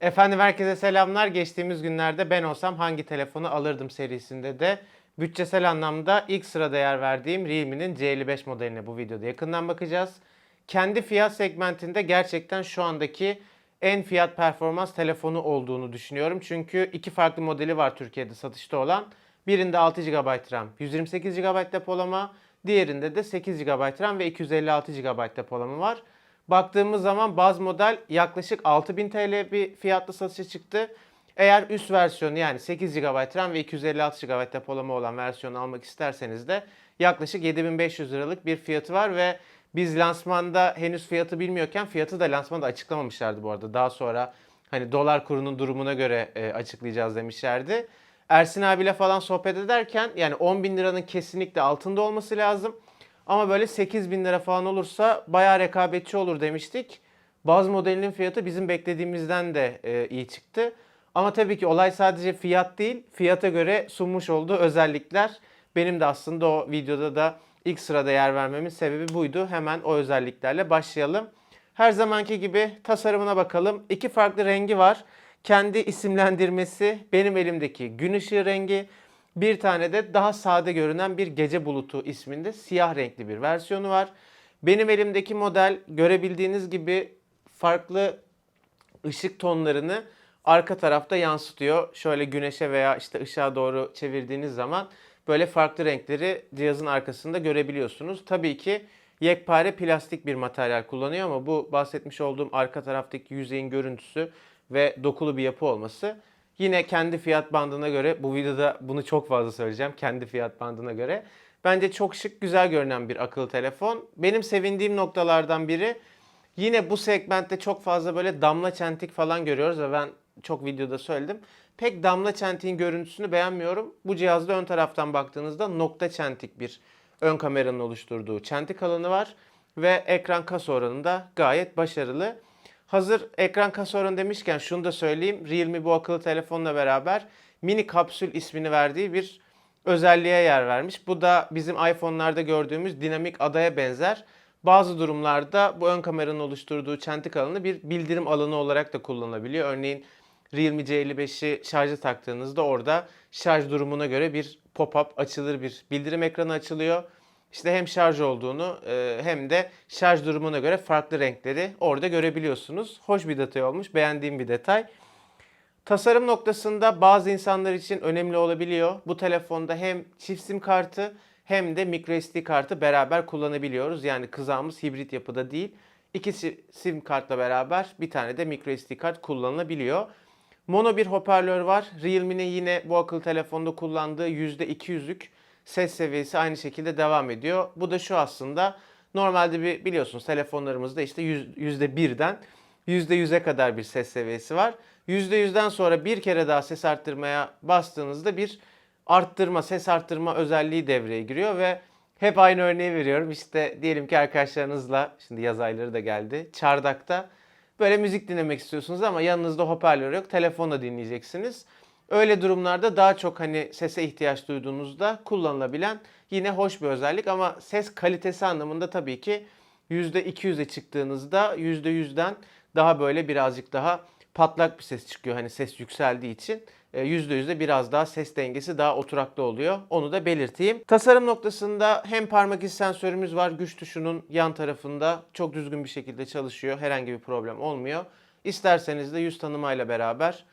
Efendim herkese selamlar. Geçtiğimiz günlerde ben olsam hangi telefonu alırdım serisinde de bütçesel anlamda ilk sırada yer verdiğim Realme'nin C55 modeline bu videoda yakından bakacağız. Kendi fiyat segmentinde gerçekten şu andaki en fiyat performans telefonu olduğunu düşünüyorum. Çünkü iki farklı modeli var Türkiye'de satışta olan. Birinde 6 GB RAM, 128 GB depolama, diğerinde de 8 GB RAM ve 256 GB depolama var. Baktığımız zaman baz model yaklaşık 6000 TL bir fiyatlı satışa çıktı. Eğer üst versiyonu yani 8 GB RAM ve 256 GB depolama olan versiyonu almak isterseniz de yaklaşık 7500 liralık bir fiyatı var ve biz lansmanda henüz fiyatı bilmiyorken fiyatı da lansmanda açıklamamışlardı bu arada. Daha sonra hani dolar kurunun durumuna göre e, açıklayacağız demişlerdi. Ersin abiyle falan sohbet ederken yani 10 bin liranın kesinlikle altında olması lazım. Ama böyle 8 bin lira falan olursa bayağı rekabetçi olur demiştik. Baz modelinin fiyatı bizim beklediğimizden de e, iyi çıktı. Ama tabii ki olay sadece fiyat değil, fiyata göre sunmuş olduğu özellikler. Benim de aslında o videoda da ilk sırada yer vermemin sebebi buydu. Hemen o özelliklerle başlayalım. Her zamanki gibi tasarımına bakalım. İki farklı rengi var. Kendi isimlendirmesi benim elimdeki gün ışığı rengi. Bir tane de daha sade görünen bir gece bulutu isminde siyah renkli bir versiyonu var. Benim elimdeki model görebildiğiniz gibi farklı ışık tonlarını arka tarafta yansıtıyor. Şöyle güneşe veya işte ışığa doğru çevirdiğiniz zaman böyle farklı renkleri cihazın arkasında görebiliyorsunuz. Tabii ki yekpare plastik bir materyal kullanıyor ama bu bahsetmiş olduğum arka taraftaki yüzeyin görüntüsü ve dokulu bir yapı olması yine kendi fiyat bandına göre bu videoda bunu çok fazla söyleyeceğim kendi fiyat bandına göre. Bence çok şık güzel görünen bir akıllı telefon. Benim sevindiğim noktalardan biri Yine bu segmentte çok fazla böyle damla çentik falan görüyoruz ve ben çok videoda söyledim. Pek damla çentiğin görüntüsünü beğenmiyorum. Bu cihazda ön taraftan baktığınızda nokta çentik bir ön kameranın oluşturduğu çentik alanı var. Ve ekran kasa oranı da gayet başarılı. Hazır ekran kasa demişken şunu da söyleyeyim. Realme bu akıllı telefonla beraber mini kapsül ismini verdiği bir özelliğe yer vermiş. Bu da bizim iPhone'larda gördüğümüz dinamik adaya benzer. Bazı durumlarda bu ön kameranın oluşturduğu çentik alanı bir bildirim alanı olarak da kullanılabiliyor. Örneğin Realme C55'i şarja taktığınızda orada şarj durumuna göre bir pop-up açılır bir bildirim ekranı açılıyor. İşte hem şarj olduğunu e, hem de şarj durumuna göre farklı renkleri orada görebiliyorsunuz. Hoş bir detay olmuş. Beğendiğim bir detay. Tasarım noktasında bazı insanlar için önemli olabiliyor. Bu telefonda hem çift sim kartı hem de microSD kartı beraber kullanabiliyoruz. Yani kızağımız hibrit yapıda değil. İki si- sim kartla beraber bir tane de microSD kart kullanılabiliyor. Mono bir hoparlör var. Realme'nin yine bu akıllı telefonda kullandığı %200'lük ses seviyesi aynı şekilde devam ediyor. Bu da şu aslında normalde bir biliyorsunuz telefonlarımızda işte yüz- %1'den %100'e kadar bir ses seviyesi var. %100'den sonra bir kere daha ses arttırmaya bastığınızda bir arttırma, ses arttırma özelliği devreye giriyor ve hep aynı örneği veriyorum. İşte diyelim ki arkadaşlarınızla, şimdi yaz ayları da geldi, çardakta böyle müzik dinlemek istiyorsunuz ama yanınızda hoparlör yok, telefonla dinleyeceksiniz. Öyle durumlarda daha çok hani sese ihtiyaç duyduğunuzda kullanılabilen yine hoş bir özellik ama ses kalitesi anlamında tabii ki %200'e çıktığınızda %100'den daha böyle birazcık daha patlak bir ses çıkıyor. Hani ses yükseldiği için e, %100'de biraz daha ses dengesi daha oturaklı oluyor. Onu da belirteyim. Tasarım noktasında hem parmak izi sensörümüz var. Güç tuşunun yan tarafında çok düzgün bir şekilde çalışıyor. Herhangi bir problem olmuyor. İsterseniz de yüz tanımayla beraber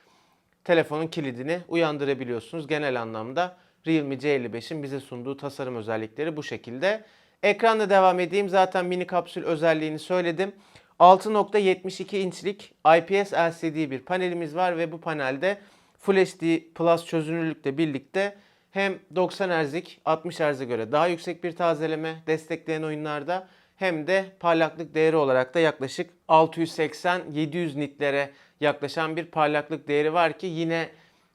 telefonun kilidini uyandırabiliyorsunuz. Genel anlamda Realme C55'in bize sunduğu tasarım özellikleri bu şekilde. Ekranla devam edeyim. Zaten mini kapsül özelliğini söyledim. 6.72 inçlik IPS LCD bir panelimiz var ve bu panelde Full HD Plus çözünürlükle birlikte hem 90 Hz'lik 60 Hz'e göre daha yüksek bir tazeleme destekleyen oyunlarda hem de parlaklık değeri olarak da yaklaşık 680-700 nitlere yaklaşan bir parlaklık değeri var ki yine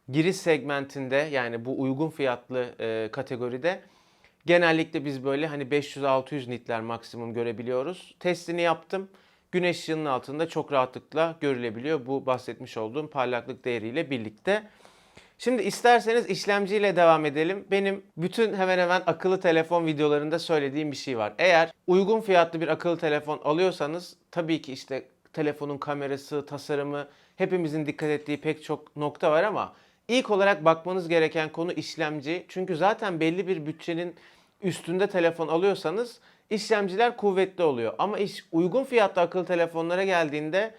giriş segmentinde yani bu uygun fiyatlı e, kategoride genellikle biz böyle hani 500-600 nitler maksimum görebiliyoruz. Testini yaptım. Güneş ışığının altında çok rahatlıkla görülebiliyor bu bahsetmiş olduğum parlaklık değeriyle birlikte. Şimdi isterseniz işlemciyle devam edelim. Benim bütün hemen hemen akıllı telefon videolarında söylediğim bir şey var. Eğer uygun fiyatlı bir akıllı telefon alıyorsanız tabii ki işte telefonun kamerası, tasarımı hepimizin dikkat ettiği pek çok nokta var ama ilk olarak bakmanız gereken konu işlemci. Çünkü zaten belli bir bütçenin üstünde telefon alıyorsanız işlemciler kuvvetli oluyor. Ama iş uygun fiyatlı akıllı telefonlara geldiğinde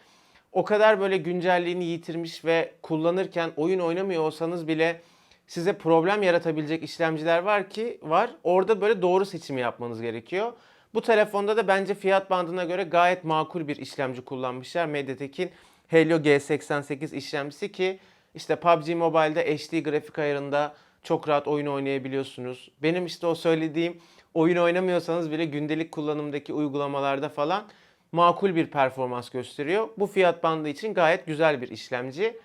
o kadar böyle güncelliğini yitirmiş ve kullanırken oyun oynamıyor olsanız bile size problem yaratabilecek işlemciler var ki var. Orada böyle doğru seçimi yapmanız gerekiyor. Bu telefonda da bence fiyat bandına göre gayet makul bir işlemci kullanmışlar. MediaTek'in Helio G88 işlemcisi ki işte PUBG Mobile'de HD grafik ayarında çok rahat oyun oynayabiliyorsunuz. Benim işte o söylediğim oyun oynamıyorsanız bile gündelik kullanımdaki uygulamalarda falan makul bir performans gösteriyor. Bu fiyat bandı için gayet güzel bir işlemci.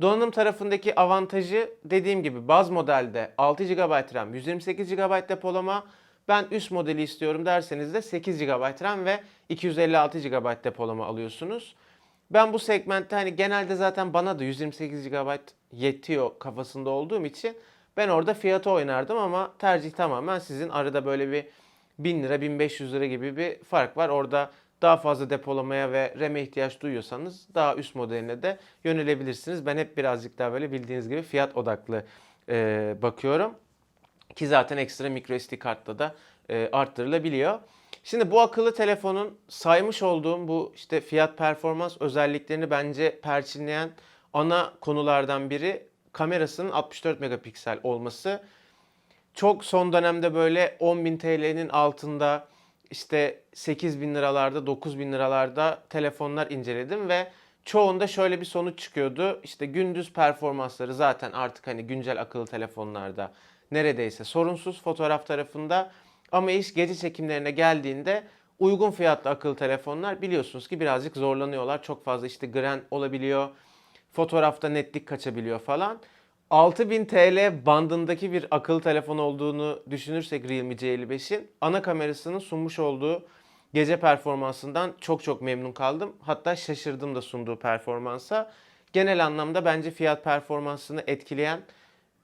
Donanım tarafındaki avantajı dediğim gibi baz modelde 6 GB RAM, 128 GB depolama. Ben üst modeli istiyorum derseniz de 8 GB RAM ve 256 GB depolama alıyorsunuz. Ben bu segmentte hani genelde zaten bana da 128 GB yetiyor kafasında olduğum için ben orada fiyatı oynardım ama tercih tamamen sizin arada böyle bir 1000 lira 1500 lira gibi bir fark var. Orada daha fazla depolamaya ve RAM'e ihtiyaç duyuyorsanız daha üst modeline de yönelebilirsiniz. Ben hep birazcık daha böyle bildiğiniz gibi fiyat odaklı e, bakıyorum. Ki zaten ekstra micro SD kartla da e, arttırılabiliyor. Şimdi bu akıllı telefonun saymış olduğum bu işte fiyat performans özelliklerini bence perçinleyen ana konulardan biri kamerasının 64 megapiksel olması. Çok son dönemde böyle 10.000 TL'nin altında işte 8 bin liralarda 9 bin liralarda telefonlar inceledim ve çoğunda şöyle bir sonuç çıkıyordu. İşte gündüz performansları zaten artık hani güncel akıllı telefonlarda neredeyse sorunsuz fotoğraf tarafında ama iş gece çekimlerine geldiğinde uygun fiyatlı akıllı telefonlar biliyorsunuz ki birazcık zorlanıyorlar. Çok fazla işte gren olabiliyor. Fotoğrafta netlik kaçabiliyor falan. 6000 TL bandındaki bir akıllı telefon olduğunu düşünürsek Realme C55'in ana kamerasının sunmuş olduğu gece performansından çok çok memnun kaldım. Hatta şaşırdım da sunduğu performansa. Genel anlamda bence fiyat performansını etkileyen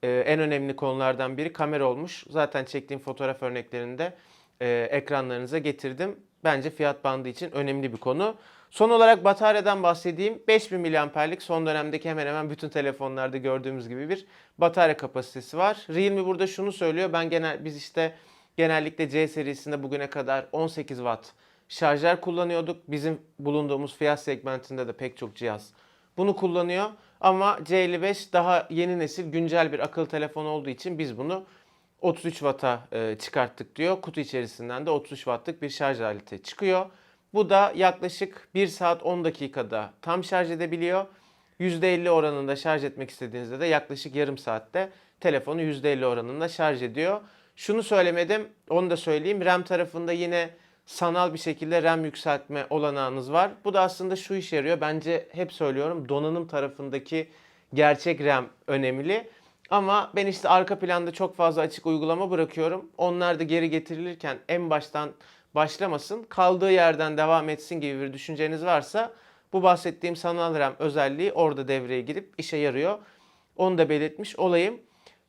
e, en önemli konulardan biri kamera olmuş. Zaten çektiğim fotoğraf örneklerinde e, ekranlarınıza getirdim. Bence fiyat bandı için önemli bir konu. Son olarak bataryadan bahsedeyim. 5000 mAh'lik son dönemdeki hemen hemen bütün telefonlarda gördüğümüz gibi bir batarya kapasitesi var. Realme burada şunu söylüyor. Ben genel biz işte genellikle C serisinde bugüne kadar 18 Watt şarjlar kullanıyorduk. Bizim bulunduğumuz fiyat segmentinde de pek çok cihaz bunu kullanıyor. Ama C55 daha yeni nesil güncel bir akıllı telefon olduğu için biz bunu 33 Watt'a e, çıkarttık diyor. Kutu içerisinden de 33 Watt'lık bir şarj aleti çıkıyor. Bu da yaklaşık 1 saat 10 dakikada tam şarj edebiliyor. %50 oranında şarj etmek istediğinizde de yaklaşık yarım saatte telefonu %50 oranında şarj ediyor. Şunu söylemedim, onu da söyleyeyim. RAM tarafında yine sanal bir şekilde RAM yükseltme olanağınız var. Bu da aslında şu işe yarıyor. Bence hep söylüyorum donanım tarafındaki gerçek RAM önemli. Ama ben işte arka planda çok fazla açık uygulama bırakıyorum. Onlar da geri getirilirken en baştan başlamasın, kaldığı yerden devam etsin gibi bir düşünceniz varsa bu bahsettiğim sanal RAM özelliği orada devreye girip işe yarıyor. Onu da belirtmiş olayım.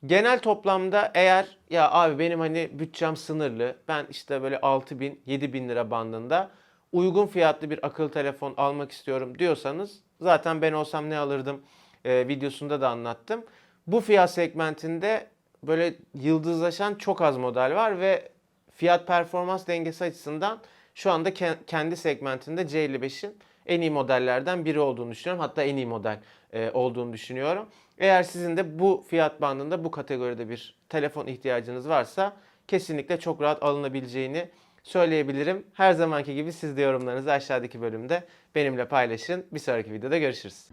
Genel toplamda eğer ya abi benim hani bütçem sınırlı. Ben işte böyle 6 bin 7 bin lira bandında uygun fiyatlı bir akıllı telefon almak istiyorum diyorsanız zaten ben olsam ne alırdım e, videosunda da anlattım. Bu fiyat segmentinde böyle yıldızlaşan çok az model var ve fiyat performans dengesi açısından şu anda ke- kendi segmentinde C55'in en iyi modellerden biri olduğunu düşünüyorum. Hatta en iyi model e, olduğunu düşünüyorum. Eğer sizin de bu fiyat bandında bu kategoride bir telefon ihtiyacınız varsa kesinlikle çok rahat alınabileceğini söyleyebilirim. Her zamanki gibi siz de yorumlarınızı aşağıdaki bölümde benimle paylaşın. Bir sonraki videoda görüşürüz.